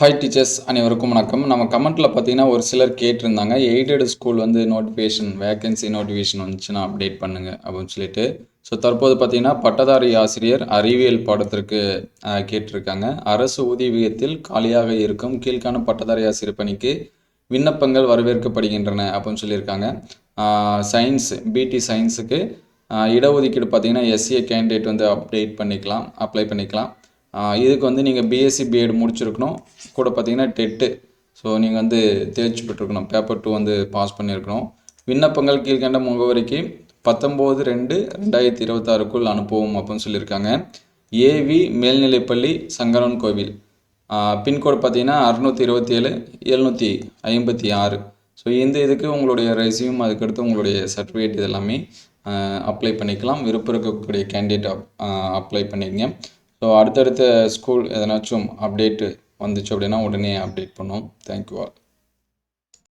Hi teachers அனைவருக்கும் வணக்கம். நம்ம கமெண்ட்டில் பார்த்தீங்கன்னா ஒரு சிலர் கேட்டிருந்தாங்க. எய்டட் ஸ்கூல் வந்து நோட்டிஃபிகேஷன் வேகன்சி நோட்டிஃபிகேஷன் வந்துச்சுன்னா அப்டேட் பண்ணுங்க அப்படின்னு சொல்லிட்டு. ஸோ தற்போது பார்த்தீங்கன்னா பட்டதாரி ஆசிரியர் அறிவியல் பாடத்திற்கு கேட்டிருக்காங்க. அரசு விகிதத்தில் காலியாக இருக்கும் கீழ்காணும் பட்டதாரி ஆசிரியர் பணிக்கு விண்ணப்பங்கள் வரவேற்கப்படுகின்றன அப்படின்னு சொல்லியிருக்காங்க. சயின்ஸ் பிடி சயின்ஸுக்கு இடஒதுக்கீடு பார்த்தீங்கன்னா எஸ்சிஏ கேண்டிடேட் வந்து அப்டேட் பண்ணிக்கலாம் அப்ளை பண்ணிக்கலாம். இதுக்கு வந்து நீங்கள் பிஎஸ்சி பிஎட் முடிச்சிருக்கணும். கூட பார்த்தீங்கன்னா டெட்டு. ஸோ நீங்கள் வந்து தேர்ச்சி பெற்றிருக்கணும். பேப்பர் டூ வந்து பாஸ் பண்ணியிருக்கணும். விண்ணப்பங்கள் கீழ்கண்ட முகவரிக்கு பத்தொம்போது ரெண்டு ரெண்டாயிரத்தி இருபத்தாறுக்குள் அனுப்புவோம் அப்படின்னு சொல்லியிருக்காங்க. ஏவி மேல்நிலைப்பள்ளி சங்கரன் கோவில். பின்கோடு பார்த்தீங்கன்னா அறுநூற்றி இருபத்தி ஏழு எழுநூற்றி ஐம்பத்தி ஆறு. ஸோ இந்த இதுக்கு உங்களுடைய ரெசியூம் அதுக்கடுத்து உங்களுடைய சர்டிஃபிகேட் இதெல்லாமே அப்ளை பண்ணிக்கலாம். விருப்பம் இருக்கக்கூடிய கேண்டிடேட் அப்ளை பண்ணிக்கங்க. ஸோ அடுத்தடுத்த ஸ்கூல் எதனாச்சும் அப்டேட்டு வந்துச்சு அப்படின்னா உடனே அப்டேட் பண்ணுவோம். Thank you all